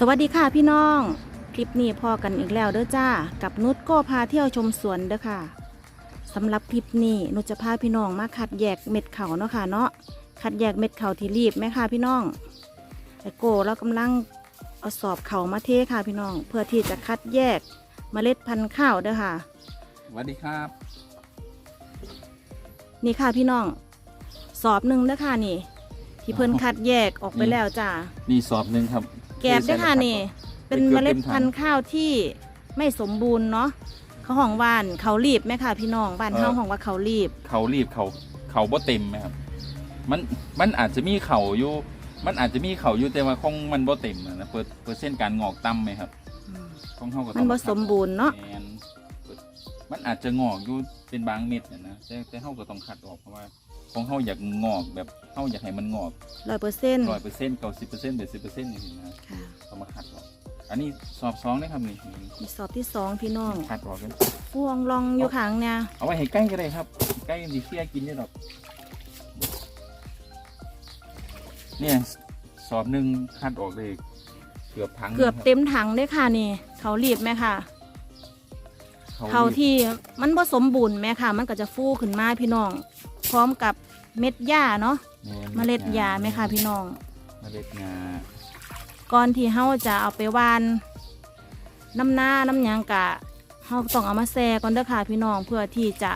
สวัสดีค่ะพี่น้อง คลิปนี้พอกันอีกแล้วเด้อจ้า กับนุชโก้พาเที่ยวชมสวนเด้อค่ะสำหรับคลิปนี้นุชจะพาพี่น้องมาคัดแยกเม็ดเขาเนาะค่ะเนาะคัดแยกเม็ดเขาที่รีบไหมค่ะพี่น้องไอโก้เรากำลังเอาสอบเขามาเทค่ะพี่น้อง เพื่อที่จะคัดแยกเมล็ดพันธุ์ข้าวเด้อค่ะสวัสดีครับ นี่ค่ะพี่น้อง สอบหนึ่งเด้อค่ะนี่ ที่เพิ่นคัดแยกออกไปแล้วจ้านี่สอบหนึ่งครับ แกบด้วยค่ะนี่ เป็นเมล็ดพันธุ์ข้าวที่ไม่สมบูรณ์เนาะเขาห้องว่านเขารีบไหมค่ะพี่น้องบ้านเฮาห้องว่าเขารีบ เขารีบเขาเขาบ่เต็มไหมครับ มันมันอาจจะมีเข่าอยู่ มันอาจจะมีเข่าอยู่แต่ว่าคงมันบ่เต็มอะนะเปอร์เปอร์เซ็นต์การงอกต่ำไหมครับของเฮาก็ต้องมันบ่สมบูรณ์เนาะแม่นมันอาจจะงอกอยู่เป็นบางเม็ดน่ะนะแต่แต่เฮาก็ต้องคัดออกเพราะว่า ของเฮาอยากงอกแบบเฮาอยากให้มันงอกร้อยเปอร์เซ็นต์ร้อยเปอร์เซ็นต์เก้าสิบเปอร์เซ็นต์เจ็ดสิบเปอร์เซ็นต์อย่างนี้นะค่ะต้องมาคัดออกอันนี้สอบสองนะครับนี่มีสอบที่สองพี่น้องคัดออกกันพวงลองอยู่ขังเนี่ยเอาไว้ให้ใกล้ก็ได้ครับใกล้ดีเคี้ยกินได้หรอกเนี่ยสอบหนึ่งคัดออกเลยเกือบทั้งเกือบเต็มถังเลยค่ะนี่ เขารีบไหมค่ะเขาเขาที่มันผสมบูรณ์ไหมค่ะ มันก็จะฟูขึ้นมาพี่น้อง พร้อมกับ เม็ดหญ้าเนาะเมล็ดหญ้าไหมค่ะพี่น้อง เมล็ดงาก่อนที่เฮาจะเอาไปหวานน้ำหน้าน้ำหยางกะเฮาต้องเอามาแซ่ก่อนเด้อค่ะพี่น้องเพื่อที่จะ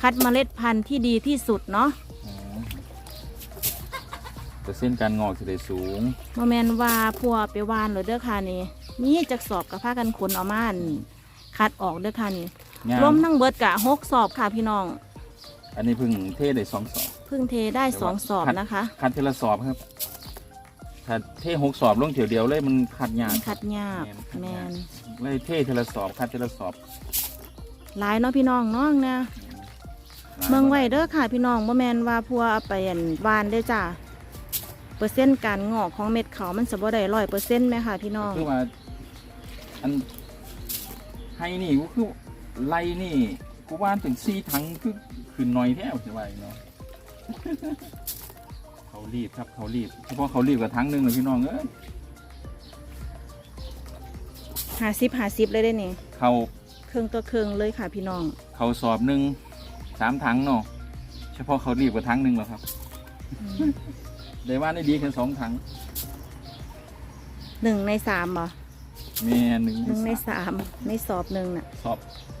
คัดเมล็ดพันธุ์ที่ดีที่สุดเนาะอ๋อเปอร์เซ็นต์การงอกจะได้สูงโมแมนว่าพัวไปหวานเลยเด้อค่ะนี่นี่จักสอบกับผ้ากันขนเออกมาอั่นคัดออกเด้อค่ะนี่งามรวมทั้งเบิดกะหกสอบค่ะพี่น้อง อันนี้เพิ่งเทได้สองสอบเพิ่งเทได้สองสอบนะคะ คัดทีละสอบครับถ้าเทหกสอบลงเถียวเดียวเลยมันคัดยากมันคัดยากแมนเลยเททีละสอบคัดทีละสอบหลายเนาะพี่น้องเนาะนะเมืองไว้เด้อค่ะพี่น้องโมแมนว่าพัวเอาไปอั่นหวานได้อจ้าเปอร์เซ็นต์การงอกของเม็ดเขามันจะบ่ได้ร้อยเปอร์เซ็นต์ไหมค่ะพี่น้องคือว่าอันให้นี่กูคือไล่นี่ กูว่านถึงสี่ถังคือคือน้อยแท้ใช่ไหมเนาะเขารีบครับเขารีบเฉพาะเขารีบกับทั้งหนึ่งเลยพี่น้องเอ้ยหาสิบหาสิบเลยได้นี่เขาเครื่องตัวเครื่องเลยค่ะพี่น้อง เขาสอบหนึ่งสามถังเนาะเฉพาะเขารีบกับทั้งหนึ่งเหรอครับได้ว่าได้ดีแค่สองถังหนึ่งในสามเหรอ แม่หนึ่งหนึ่งในสามในสอบหนึ่งน่ะสอบ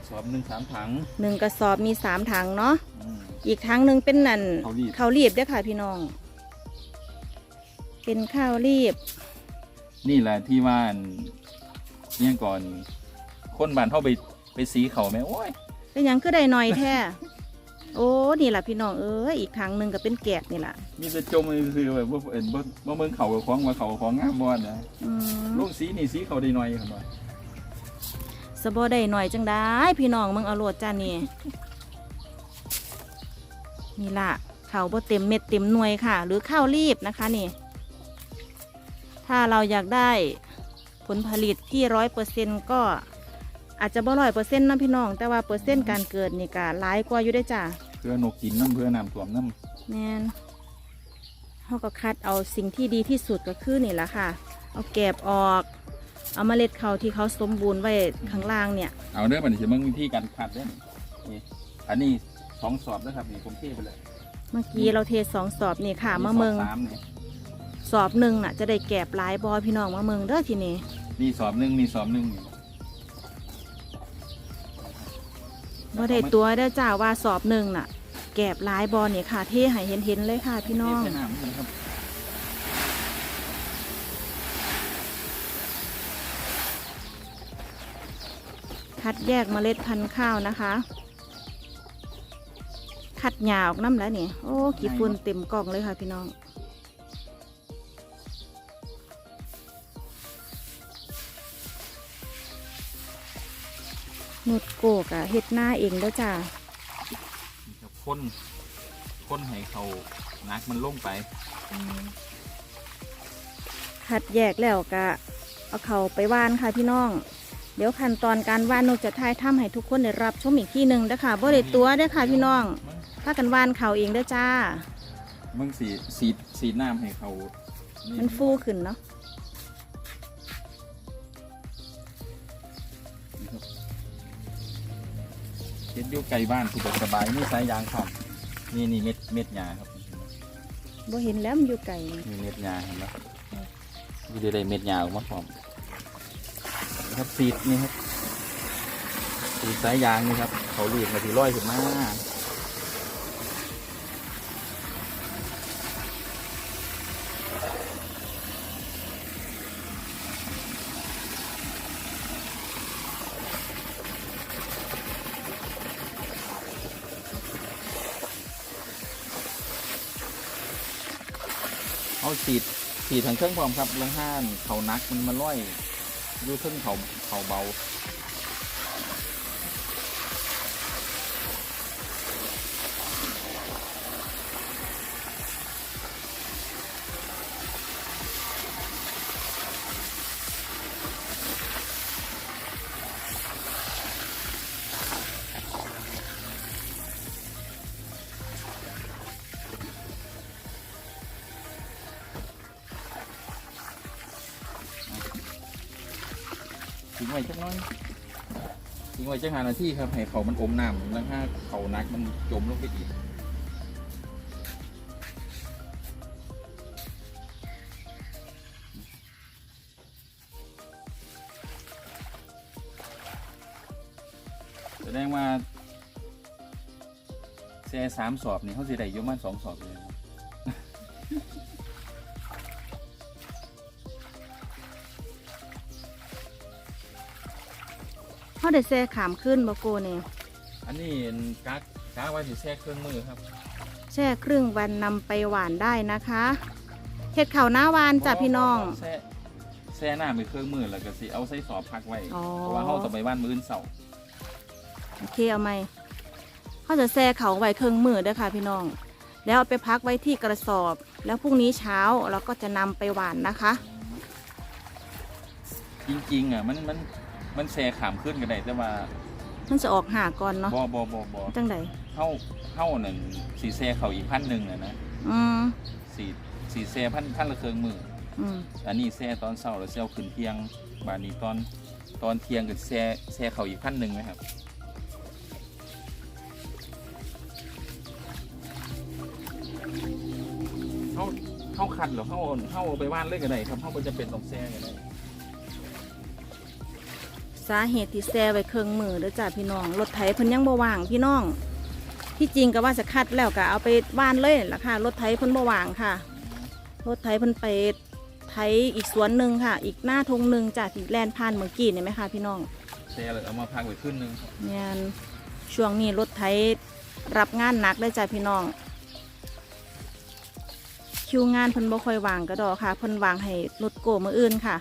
สอบหนึ่งสามถังหนึ่งกระสอบมีสามถังเนาะอืม อีกถังหนึ่งเป็นนั่นข้าวรีบข้าวรีบเด้วยค่ะพี่น้อง เป็นข้าวรีบ นี่แหละที่ว่าอันเนี่ยก่อนคนบ้านเข้าไปไปสีเขาไหมโอ้ยเป็นหยังคือได้หน่อยแท้ โอ้ นี่แหละพี่น้องเอ้ยอีกครั้งหนึ่งก็เป็นแกกนี่แหละมีแต่จมเลยคือแบบว่าเอ็นบ่บ่เมืองเขากับของว่าเขากับของงามบ่นะอืม ลูกสีนี่สีเขาได้หน่อยครับว่าสบได้หน่อยจังได้พี่น้องมึงเอาโลดจ้านี่นี่ล่ะเขาวบ่เต็มเม็ดเต็มหน่วยค่ะ หรือข้าวรีบนะคะนี่ ถ้าเราอยากได้ผลผลิตที่ร้อยเปอร์เซ็นก็อาจจะบ่ร้อยเปอร์เซ็นต์นะพี่น้อง แต่ว่าเปอร์เซ็นต์การเกิดนี่ก็หลายกว่าอยู่ได้อจ้าเพื่อนกกินน้ำเพื่อน้ำท่วมน้แมนเขาก็คัดเอาสิ่งที่ดีที่สุดก็คือนี่แหละค่ะ เอาแกบออก เอาเมล็ดเขาที่เขาสมบูรณ์ไว้ข้างล่างเนี่ยำเอาเด้อบัดนี้สิมึงวิธีการคัดเด้อนี่อันนี้สองสอบนะครับนี่ผมเทไปเลยเมื่อกี้เราเทสองสอบนี่ค่ะมะเมืองสอบสามนี่สอบหนึ่งน่ะ จะได้แกบหลายบอพี่น้องมะเมืองเด้อทีนี้นี่สอบหนึ่งนี่สอบหนึ่งนี่บ่ได้ตัวเด้อจ้าว่าสอบหนึ่งน่ะ แกบหลายบอนี่ค่ะเทให้เห็นเห็นๆเลยค่ะพี่น้อง ครับคัดแยกเมล็ดพันธุ์ข้าวนะคะ คัดหยาออกน้ำแล้วนี่ โอ้กี่ฝุ่นเต็มกล่องเลยค่ะพี่น้องนุดโกกอะเฮ็ดหน้าเองเด้อจ้านี่ครับพ่นพ่นให้เขานักมันลงไป คัดแยกแล้วก็เอาเขาไปว่านค่ะพี่น้อง เดี๋ยวขั้นตอนการวานนกจะทายถ้ำให้ทุกคนได้รับชมอีกที่หนึ่งนะคะบ่ได้ตัวเด้ค่ะพี่น้องพากันวานเขาเองเด้จ้า มึงสีสีสีน้ำให้เขามันฟูขึ้นเนาะเช็ดอยู่ไกลบ้านสุดสบายนี่สายยางครับนี่นี่เม็ดเม็ดยาครับ บ่เห็นแล้วมันอยู่ไกลนี่เม็ดยาเห็นไหมดูได้เม็ดยาออกมาพร้อม ครับสีดนี่ครับสีดสายยางนี่ครับ เขาหลีกมาทีร้อยขึ้นมาเอาสีดสีดทางเครื่องพร้อมครับลังห้านเขานักมันมาร้อย อยู่เทึ่ง งไว้จักน้อยทิ้งไว้จักหานาทีครับให้เขามันอมน้ำแล้วถ้าเขานักมันจมลงไปอีกแสดงว่าแซ่สามสอบนี่เขาสิได้ยมันสองสอบเลย เฮาได้แซ่ขามขึ้นบ่โกนี่อันนี้กักกักไว้สิแช่เครื่องมือครับ แช่ครึ่งวันนำไปหวานได้นะคะเห็ดข้าวหน้าหวานจ้ะพี่น้องแช่แช่หน้าไปเครื่องมือแล้วก็สิเอาใส่สอบพักไว้ อ๋อ เพราะว่าเขาต้องไปบ้านมื้ออนเสาร์โอเคเอาไหมเขาจะแช่เขาไว้เครื่องมือเด้อค่ะพี่น้อง แล้วเอาไปพักไว้ที่กระสอบ แล้วพรุ่งนี้เช้าเราก็จะนำไปหวานนะคะ จริงๆอะมันมัน มันแช่ขามขึ้นกันได้แต่ว่ามันจะออกหาก่อนเนาะบ่บ่บ่บ่จังไดเข้าเข้านั่นสีแช่เขาอีกพันหนึ่งอะนะอืมสีสีแช่พันพันละเครื่องมืออืมอันนี้แช่ตอนเช้าแล้วแช่ขึ้นเที่ยงบานนี้ตอนตอนเที่ยงก็แช่แช่เขาอีกพันหนึ่งไหมครับเข้าเข้าคันหรือเข้าเข้าเอาไปบ้านเลยก็ได้ครับเข้ามันจะเป็นต้องแช่ก็ได้ สาเหตุที่แช่ไว้เครื่องมือเด้อจ้ะพี่น้องรถไถเพิ่นยังบ่ว่างพี่น้องที่จริงก็ว่าจะคัดแล้วก็เอาไปว่านเลยล่ะค่ะรถไถเพิ่นบ่ว่างค่ะ รถไถเพิ่นไปไถอีกสวนหนึ่งค่ะ อีกหน้าทงหนึ่งจ้ะที่แลนผ่านเมื่อกี้นี่ไหมคะพี่น้องแช่เลยเอามาพักไว้ขึ้นหนึงครับเนี่ยช่วงนี้รถไถรับงานหนักได้จ้ะพี่น้อง คิวงานเพิ่นบ่ค่อยวางก็ดอกค่ะเพิ่นวางให้รถโกมืออื่นค่ะ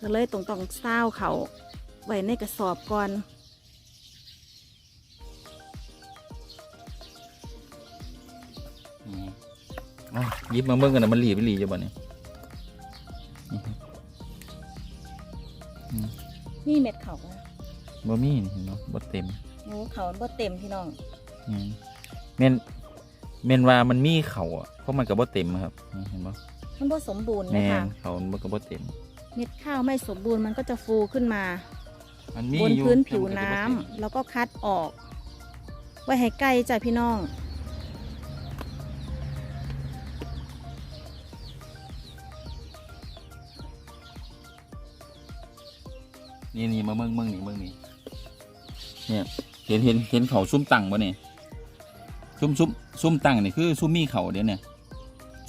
ก็เลยต้องต้องเศร้าเขาไว้ในกระสอบก่อนอืมอะหยิบมาเบิ่งกันนะมันหลีไปหลีจะบ่เนี่ยนี่ครับอืมนี่เม็ดเขาอะบ่มีนี่เห็นบ่บ่เต็มโอ้เขาบ่เต็มพี่น้อง อืมแม่นแม่นว่ามันมีเขาอะเพราะมันก็บ่เต็มครับนี่เห็นบ่มันบ่สมบูรณ์แม่นะนคะเขามันก็บ่เต็ม เม็ดข้าวไม่สมบูรณ์มันก็จะฟูขึ้นมา มันมีบนอยู่พื้นผิวแต่มัน้ำก็บ่เต็มแล้วก็คัดออก ไว้ให้ไกลจ้ะพี่น้อง นี่นี่มาเบิ่งเบิ่งนี่เบิ่งนี่เนี่ยเห็นเห็นเห็นเขาซุ่มตั้งบ่เนี่ยซุ่มซุ่มซุ่มตั้งนี่คือซุ่มมีเขาเด้เนี่ย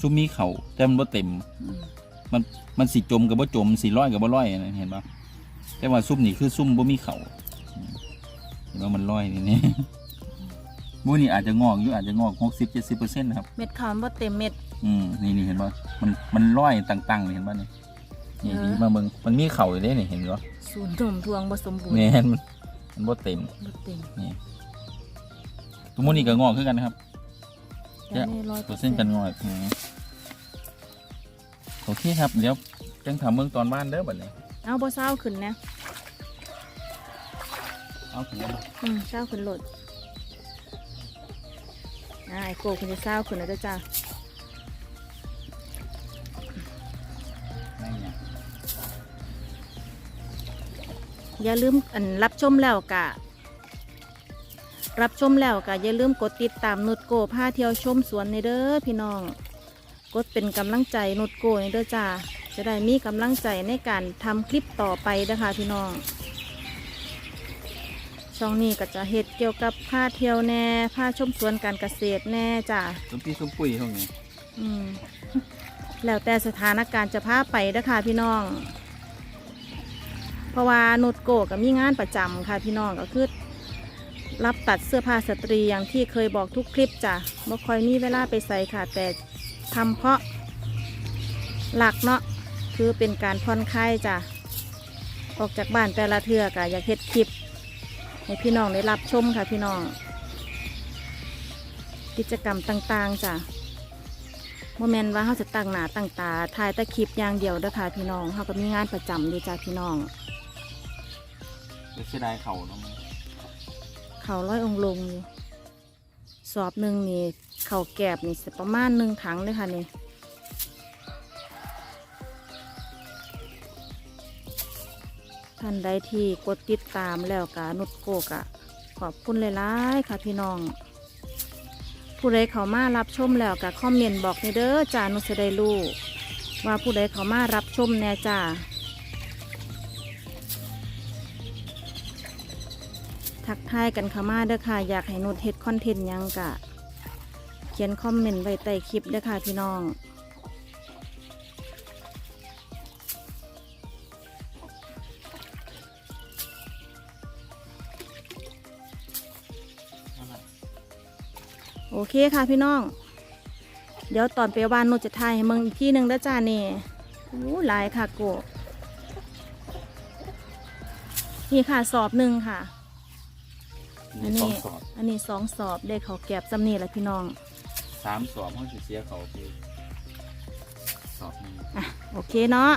ซุ่มมีเขาแต่มันบ่เต็ม อืม มันสิจมกับบ่จมสิร้อยกับบ่ร้อยนะเห็นปะแต่ว่าซุ่มนี่คือซุ่มบ่มีเขาอืมเห็นว่ามันร้อยนี่นี่บูนี่อาจจะงอกอยู่อาจจะงอกหกสิบเจ็ดสิบเปอร์เซ็นต์นะครับเม็ดข้าวมันบ่เต็มเม็ดอืมนี่นี่เห็นปะมันมันร้อยต่างๆเลยเห็นปะนี่นี่เออนี่มาเบิ่งมันมีเข่าอยู่เด้นี่เห็นปะศูนย์หนุ่มทวงบ่สมบูรณ์แม่นมันมันบ่เต็มบ่เต็มนี่ทุกมูนี่ก็งอกขึ้นกันนะครับแต่ไม่ร้อยเปอร์เซ็นต์กันงอกอืมโอ เคครับ เดี๋ยวจังถามเมืองตอนบ้านเด้อบัดนี้เอาบ่เศร้าขึ้นนะเอาถึงแล้วอืมเศร้าขึ้นโหลดอ่าไอโกคุณจะเศร้าขึ้นแล้วเด้อจ้าไม่เนี่ยอย่าลืมอันรับชมแล้วกะ รับชมแล้วกะอย่าลืมกดติดตามนุดโกพาเที่ยวชมสวนในเด้อพี่น้อง กดเป็นกำลังใจนุดโกในเด้อจ้าจะได้มีกำลังใจในการทำคลิปต่อไปนะคะพี่น้อง ช่องนี้ก็จะเฮ็ดเกี่ยวกับพาเที่ยวแน่พาชมสวนการเกษตรแน่จ้าต้นพี่ส้มปุ้ยเท่านี้อืมแล้วแต่สถานการณ์จะพาไปเด้อค่ะพี่น้อง เพราะว่านุดโกก็มีงานประจำค่ะพี่น้องก็คือรับตัดเสื้อผ้าสตรีอย่างที่เคยบอกทุกคลิปจ้ะบ่ค่อยมีเวลาไปใส่ค่ะแต่ ทำเพราะหลักเนาะคือเป็นการผ่อนคลายจ้ะออกจากบ้านแต่ละเทือกะอยากเฮ็ดคลิป ให้พี่น้องได้รับชมค่ะพี่น้อง กิจกรรมต่างๆจ้ะโมเมนต์ว่าเขาจะตั้งหน้าตั้งตาถ่ายแต่คลิปอย่างเดียวเด้อค่ะพี่น้องเขาก็มีงานประจำอยู่จ้าพี่น้องเสียดายเขาเนาะเขาร้อยองค์ลงอยู่สอบหนึ่งนี่ เขาแกบนี่สิประมาณหนึ่งถังเลยค่ะนี่ท่านใดที่กดติดตามแล้วกะนุดโกกะ ขอบคุณหลายๆค่ะพี่น้อง ผู้ใดเขามารับชมแล้วกะคอมเมนต์บอกในเด้อจานุจะได้รู้ว่าผู้ใดเขามารับชมแน่จ้าทักทายกันเขามาเด้อค่ะ อยากให้นุชเฮ็ดคอนเทนต์ยังกะ ขียนคอมเมนต์ไว้ใต้คลิปเด้อค่ะพี่น้อง โอเคค่ะพี่น้อง เดี๋ยวตอนไปบ้านนุชจะถ่ายให้มึงอีกที่หนึ่งเด้อจ้านี่อู้หลายค่ะโกะนี่ค่ะสอบหนึ่งค่ะ อันสอนี้งสอบอันนี้สองสอบได้เขาวแก็บจำนี่แหละพี่น้อง สามสอบเขาสิเสียเขาไปสอบหนึงอะโอเคเนาะ